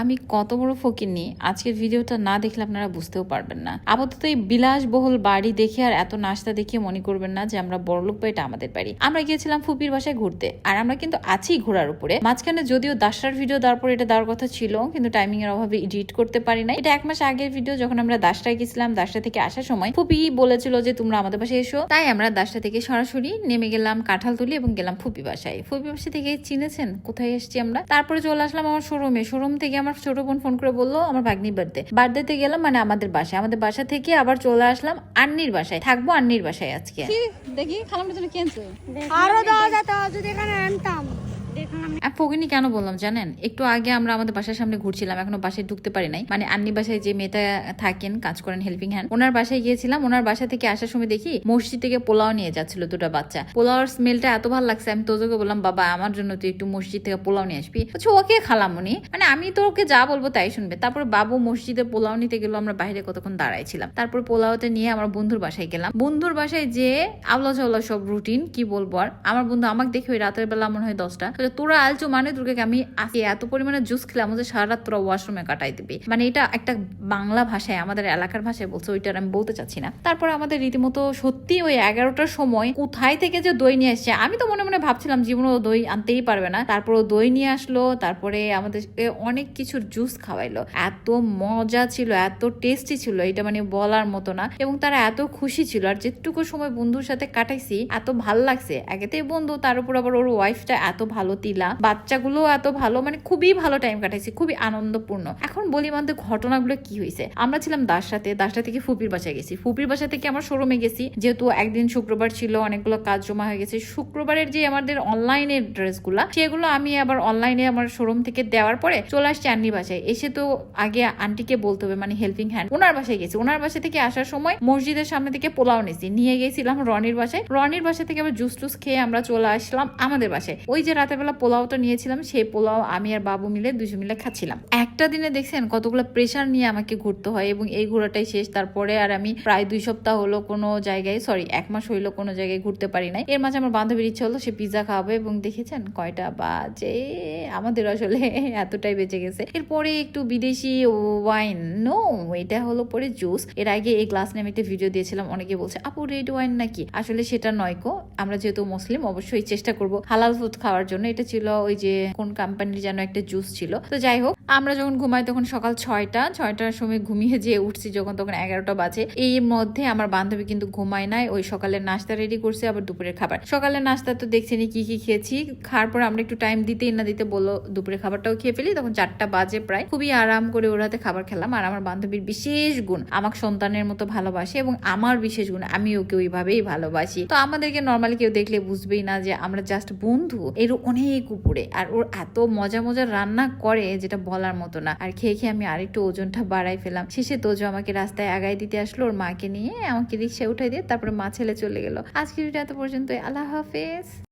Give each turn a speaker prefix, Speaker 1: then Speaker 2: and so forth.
Speaker 1: আমি কত বড় ফকিরনি আজকের ভিডিওটা না দেখলে আপনারা বুঝতেও পারবেন না। আপাতত এই বিলাসবহুল বাড়ি দেখে আর এত নাস্তা দেখে মনে করবেন না যে আমরা বড়লোক বা এটা আমাদের বাড়ি। আমরা গিয়েছিলাম ফুপির বাসায় ঘুরতে, আর আমরা কিন্তু আছি ঘোরার উপরে। মাঝখানে যদিও দাসরার ভিডিও দেওয়ার পর এটা দেওয়ার কথা ছিল, কিন্তু টাইমিং এর অভাবে এডিট করতে পারি না এটা এক মাস আগের ভিডিও, যখন আমরা দাসটায় গেছিলাম দাসটা থেকে আসার সময় ফুপি বলেছিল যে, তোমরা আমাদের বাসায় এসো। তাই আমরা দাসটা থেকে সরাসরি নেমে গেলাম কাঁঠালতুলি এবং গেলাম ফুপি বাসায়। ফুপি বাসা থেকে চিনেছেন? কোথায় এসেছি আমরা? তারপরে চলে আসলাম আমার শোরুমে। শোরুম থেকে আমার ছোট বোন ফোন করে বলল আমার ভাগ্নির বার্থডে বার্থডেতে গেলাম মানে আমাদের বাসায়। আমাদের বাসা থেকে আবার চলে আসলাম আন্নির বাসায়। থাকব আন্নির বাসায় আজকে।
Speaker 2: দেখি খালামটা তুমি কিনছো
Speaker 3: আরও দেওয়া যেত যদি এখানে আনতাম।
Speaker 1: ফগিনি কেন বললাম জানেন? একটু আগে আমরা আমাদের বাসার সামনে ঘুরছিলাম, এখনও বাসায় ঢুকতে পারি নাই। মানে আন্নি বাসায় যে মেয়েটা থাকেন, কাজ করেন হেল্পিং হ্যান্ড ওনার বাসায় গিয়েছিলাম, ওনার বাসা থেকে আসার সময় দেখি মসজিদ থেকে পোলাও নিয়ে যাচ্ছিল দুটো বাচ্চা। পোলাওর স্মেলটা এত ভালো লাগছে, আমি তোজোকে বললাম, বাবা, আমার জন্য তুই একটু মসজিদ থেকে পোলাও নিয়ে আসবি। বলছে, ওকে খালামুনি মানে আমি তো ওকে যা বলব তাই শুনবে। তারপর বাবু মসজিদে পোলাও নিতে গেলো আমরা বাইরে কতক্ষণ দাঁড়াইছিলাম। তারপর পোলাওতে নিয়ে আমার বন্ধুর বাসায় গেলাম। বন্ধুর বাসায় যে আওলা চাওলা সব রুটিন কি বলব আর? আমার বন্ধু আমাকে দেখে ওই রাতের বেলা মনে হয় দশটা। তোরা আলচো মানে তোকে আমি আজকে এত পরিমাণে জুস খেলাম যে সারা রাত তোরা ওয়াশরুমে কাটাই দিবি। মানে এটা একটা বাংলা ভাষায়, আমাদের এলাকার ভাষায় বলছে, ওইটার আমি বলতে চাচ্ছি না। তারপর আমাদের রীতিমতো সত্যি ওই এগারোটার সময় কোথায় থেকে যে দই নিয়ে আসছে, আমি তো মনে মনে ভাবছিলাম জীবনেও দই আনতেই পারবে না। তারপর দই নিয়ে আসলো, তারপরে আমাদের অনেক কিছুর জুস খাওয়াইলো। এত মজা ছিল, এত টেস্টি ছিল, এটা মানে বলার মতো না। এবং তারা এত খুশি ছিল, আর যেটুকু সময় বন্ধুর সাথে কাটাইছি, এত ভালো লাগছে। একেতেই বন্ধু, তার উপর আবার ওর ওয়াইফটা এত ভালো তিলা বাচ্চাগুলো এত ভালো মানে খুবই ভালো টাইম কাটাইছি, খুবই আনন্দপূর্ণ। এখন বলি আমাদের ঘটনাগুলো কি হয়েছে আমরা ছিলাম দাসরাতে, দাসরা থেকে ফুপির বাসায় গেছি। ফুপির বাসা থেকে আমার শোরুমে গেছি, যেহেতু একদিন শুক্রবার ছিল, অনেকগুলো কাজ জমা হয়ে গেছে। শুক্রবারের যে আমাদের অনলাইনের ড্রেসগুলো, সেগুলো আমি আবার অনলাইনে আমার শোরুম থেকে দেওয়ার পরে চলে আসছি আন্নির বাসায়। এসে তো আগে আন্টিকে বলতে হবে মানে হেল্পিং হ্যান্ড ওনার বাসায় গেছি। ওনার বাসা থেকে আসার সময় মসজিদের সামনে থেকে পোলাও নিয়েছি নিয়ে গেছিলাম রনির বাসায়। রনির বাসা থেকে আবার জুস টুস খেয়ে আমরা চলে আসলাম আমাদের বাসায়। ওই যে রাতের বেলা পোলাওটা নিয়েছিলাম, সেই পোলাও আমি আর বাবু মিলে দুজন মিলে খাচ্ছিলাম। একটা দিনে দেখছেন কতগুলো প্রেশার নিয়ে আমাকে ঘুরতে হয় এবং এই ঘোরাটাই শেষ। তারপরে আর আমি প্রায় দুই সপ্তাহ হলো কোনো জায়গায় সরি এক মাস হইল কোনো জায়গায় ঘুরতে পারি নাই। এর মাঝে আমার বান্ধবীর ইচ্ছা হলো সে পিজা খাওয়াবে এবং দেখেছেন কয়টা বাজে? আমাদের আসলে এতটাই বেঁচে গেছে। এরপরে একটু বিদেশি ওয়াইন নো এটা হলো পরে জুস এর আগে এই গ্লাস নিয়ে আমি একটা ভিডিও দিয়েছিলাম, অনেকে বলছে, আপু রেড ওয়াইন নাকি? আসলে সেটা নয় কো আমরা যেহেতু মুসলিম, অবশ্যই চেষ্টা করব হালাল ফুড খাওয়ার জন্য। এটা ছিল ওই যে কোন কোম্পানির যেন একটা জুস ছিল। তো যাই হোক, আমরা যখন ঘুমাই তখন সকাল ছয়টা, ছয়টার সময় ঘুমিয়ে যেয়ে উঠছি যখন তখন এগারোটা বাজে। এই মধ্যে আমার বান্ধবী কিন্তু ঘুমায় নাই, ওই সকালের নাস্তা রেডি করছে, আবার দুপুরের খাবার। সকালের নাস্তা তো দেখছেনি কি কি খেয়েছি। খাওয়ার পর আমরা একটু টাইম দিতেই না দিতে বলল, দুপুরের খাবারটাও খেয়ে ফেলি। তখন চারটা বাজে প্রায়। খুবই আরাম করে ওর হাতে খাবার খেলাম। আর আমার বান্ধবীর বিশেষ গুণ, আমাকে সন্তানের মতো ভালোবাসে এবং আমার বিশেষ গুণ, আমি ওকে ওইভাবেই ভালোবাসি। তো আমাদেরকে নর্মালি কেউ দেখলে বুঝবেই না যে আমরা জাস্ট বন্ধু। এর অনেক উপরে। আর ওর এত মজা মজার রান্না করে যেটা বলার মতো না। আর খেয়ে খেয়ে আমি আরেকটু ওজনটা বাড়াই ফেলাম শেষে তোজো আমাকে রাস্তায় আগায় দিতে আসলো, ওর মাকে নিয়ে আমাকে রিক্সায় উঠাই দিয়ে তারপরে মা ছেলে চলে গেলো। আজকে এত পর্যন্ত আল্লাহ হাফেজ।